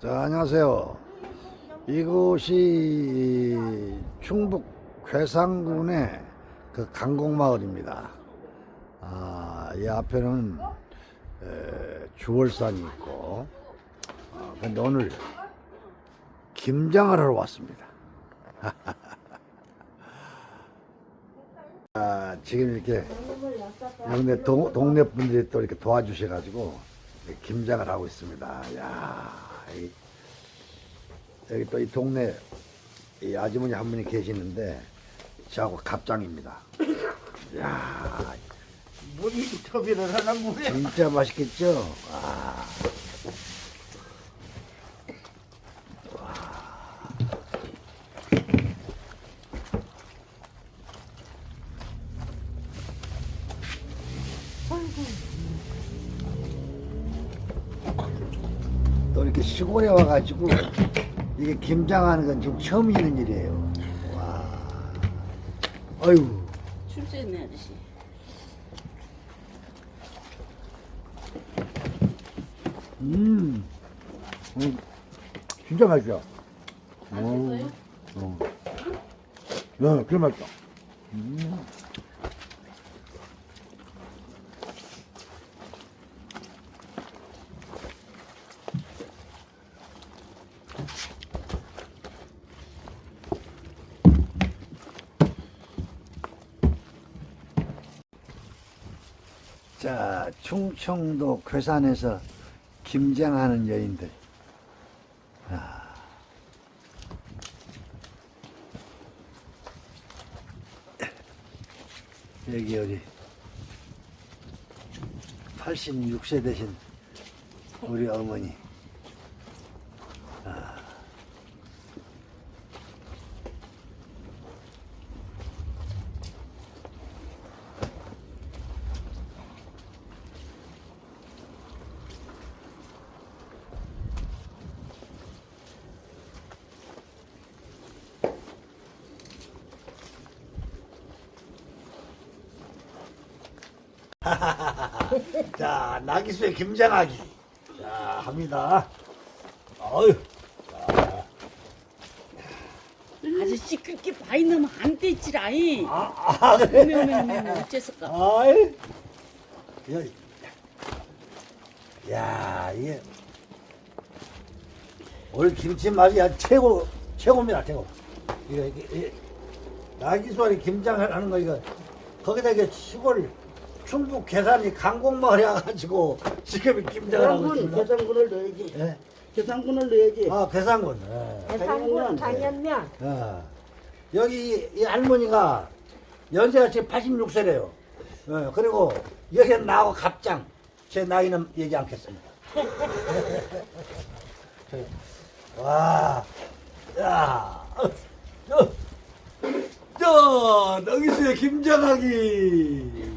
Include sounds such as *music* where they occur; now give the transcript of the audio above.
자, 안녕하세요. 이곳이 충북 괴산군의 그 강곡마을입니다. 아, 이 앞에는 에, 주월산이 있고, 아, 근데 오늘 김장을 하러 왔습니다. *laughs* 아, 지금 이렇게 근데 동, 동네 분들이 또 이렇게 도와주셔가지고 김장을 하고 있습니다. 야, 이, 여기 또 이 동네 이 아주머니 한 분이 계시는데 저하고 갑장입니다. 야, 물이 터비를 하나 물에 진짜 맛있겠죠? 아, 또 이렇게 시골에 와가지고 이게 김장하는 건 지금 처음 있는 일이에요. 와, 아유. 출세했네 아저씨. 음, 음, 진짜 맛있어. 맛있어요? 어. 야, 그래 맛있다. 음. 자, 충청도 괴산에서 김장하는 여인들. 여기 여기. 86세 되신 우리 어머니 *laughs* 자 나기수의 김장하기. 자 합니다. 어휴. 아저씨 그렇게 많이 넣으면 안 되지 라이. 아, 아 그래? 오메 오메 오메 오메 어째서까? 아이. 야, 야 이게 오늘 김치 맛이 아주 최고 최고입니다 최고. 이거 이게, 이게 나기수의 김장하는 거 이거 거기다 이게 시골 충북 괴산이 강곡마을에 와가지고 지금 김장을 하고 계산군 있습니다 계산군을 넣어야지 예. 계산군을 넣어야지 아 괴산군 예. 계산군 당연면 어. 여기 이, 이 할머니가 연세가 지금 86세래요. 어, 그리고 여기 나하고 갑장. 제 나이는 얘기 않겠습니다. 와, 야, 어, 저, 저, 너기수의 김장하기.